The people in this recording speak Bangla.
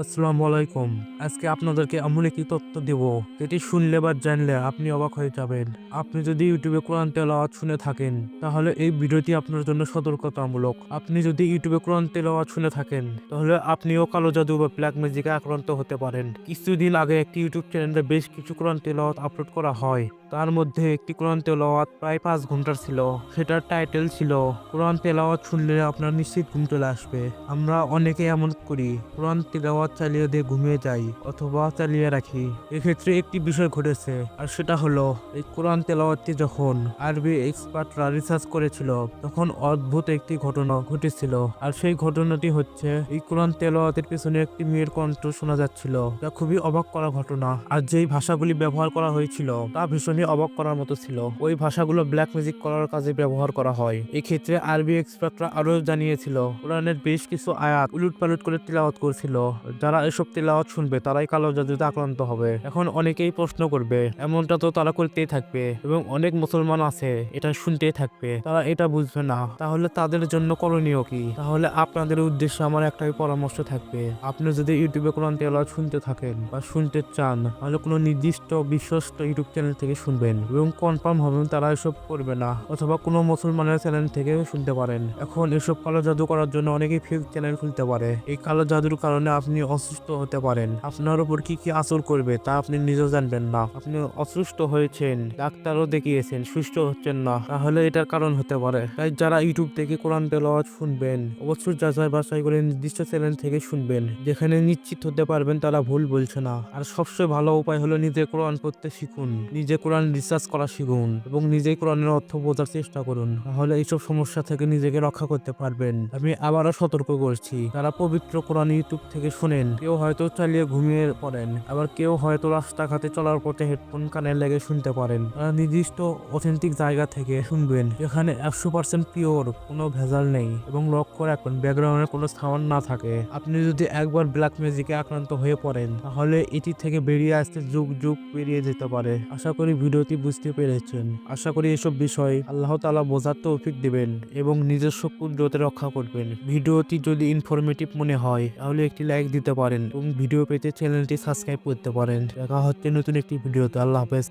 আসসালামু আলাইকুম। আজকে আপনাদেরকে এমন একটি তথ্য দেব, যেটি শুনলে বা জানলে আপনি অবাক হয়ে যাবেন। আপনি যদি ইউটিউবে কোরআন তেলাওয়াত শুনে থাকেন, তাহলে এই ভিডিওটি আপনার জন্য সতর্কতামূলক। আপনি যদি ইউটিউবে কোরআন তেলাওয়াত শুনে থাকেন, তাহলে আপনিও কালো জাদু বা ব্ল্যাক ম্যাজিকে আক্রান্ত হতে পারেন। কিছুদিন আগে একটি ইউটিউব চ্যানেলে বেশ কিছু কোরআন তেলাওয়াত আপলোড করা হয়। তার মধ্যে একটি কোরআন তেলাওয়াত প্রায় পাঁচ ঘণ্টার ছিল। সেটার টাইটেল ছিল, কোরআন তেলাওয়াত শুনলে আপনার নিশ্চিত ঘুম চলে আসবে। আমরা অনেকে এমন করি, কোরআন তেলাওয়াত চালিয়ে দিয়ে ঘুমিয়ে যাই অথবা চালিয়ে রাখি। এক্ষেত্রে একটি বিষয় ঘটেছে, আর সেটা হলো, এই কোরআন তেলাওয়াতটি যখন আরবি এক্সপার্টরা রিসার্চ করেছিল, তখন অদ্ভুত একটি ঘটনা ঘটেছিল। আর সেই ঘটনাটি হচ্ছে, এই কোরআন তেলাওয়াতের পেছনে একটি মেয়ের কণ্ঠ শোনা যাচ্ছিল। যা খুবই অবাক করা ঘটনা। আর যেই ভাষাগুলি ব্যবহার করা হয়েছিল, তা ভীষণই অবাক করার মতো ছিল। ওই ভাষাগুলো ব্ল্যাক মিউজিক করার কাজে ব্যবহার করা হয়। এক্ষেত্রে আরবি এক্সপার্টরা আরও জানিয়েছিল, কোরআনের বেশ কিছু আয়াত উলুট পালুট করে তিলাওয়াত করছিল। যারা এসব তিলাওয়াত শুনবে, তারাই কালো জাদুতে আক্রান্ত হবে। এখন অনেকেই প্রশ্ন করবে, এমনটা তো তারা করতেই থাকবে, এবং অনেক মুসলমান আছে, এটা শুনতেই থাকবে। তারা এটা বুঝবে না। তাহলে তাদের জন্য করণীয় কি? তাহলে আপনাদের উদ্দেশ্যে আমার একটাই পরামর্শ থাকবে, আপনি যদি ইউটিউবে কোরআন তেলাওয়াত শুনতে থাকেন বা শুনতে চান, তাহলে কোনো নির্দিষ্ট বিশ্বস্ত ইউটিউব চ্যানেল থেকে শুনবেন, এবং কনফার্ম হবেন তারা এসব করবে না, অথবা কোনো মুসলমানের চ্যানেল থেকে শুনতে পারেন। এখন এসব কালো জাদু করার জন্য অনেকেই ফেক চ্যানেল খুলতে পারে। এই কালো জাদুর কারণে আপনি অসুস্থ হতে পারেন। আপনার উপর কি কি আসর করবে তা আপনি নিজেও জানবেন না। আপনি অসুস্থ হয়েছেন, ডাক্তারও দেখিয়েছেন, সুস্থ হচ্ছেন না। তাহলে এটার কারণ হতে পারে। তাই যারা ইউটিউব থেকে কোরআন তেলাওয়াত শুনবেন, অবশ্যই যাচাই বাছাই করে নির্দিষ্ট চ্যানেল থেকে শুনবেন। যেখানে নিশ্চিত হতে পারবেন তারা ভুল বলছে না। আর সবচেয়ে ভালো উপায় হলো নিজে কোরআন পড়তে শিখুন। নিজে কোরআন রিসার্চ করা শিখুন এবং নিজেই কোরআনের অর্থ বোঝার চেষ্টা করুন। তাহলে এইসব সমস্যা থেকে নিজেকে রক্ষা করতে পারবেন। আমি আবারও সতর্ক করছি তারা পবিত্র কোরআন ইউটিউব থেকে শুনেন কেউ হয়তো চালিয়ে ঘুমিয়ে পড়েন, আবার কেউ হয়তো রাস্তাঘাটে চলার পথে হেডফোন কানে লেগে শুনতে পারেন। নির্দিষ্ট অথেন্টিক জায়গা থেকে শুনবেন, যেখানে একশো পার্সেন্ট পিওর কোনো ভেজাল নেই এবং লক্ষ্য রাখবেন, ব্যাকগ্রাউন্ডে কোনো সাউন্ড না থাকে। আপনি যদি একবার ব্ল্যাক ম্যাজিকে আক্রান্ত হয়ে পড়েন, তাহলে এটি থেকে বেরিয়ে আসতে যুগ যুগ পেরিয়ে যেতে পারে। আশা করি ভিডিওটি বুঝতে পেরেছেন। আশা করি এসব বিষয় আল্লাহ তালা বোঝার তৌফিক দিবেন এবং নিজস্ব কুদরতে রক্ষা করবেন। ভিডিওটি যদি ইনফরমেটিভ মনে হয়, তাহলে একটি লাইক দিতে পারেন এবং ভিডিও পেতে চ্যানেলটি সাবস্ক্রাইব করতে পারেন। দেখা হচ্ছে নতুন একটি ভিডিওতে আল্লাহ হাফেজ।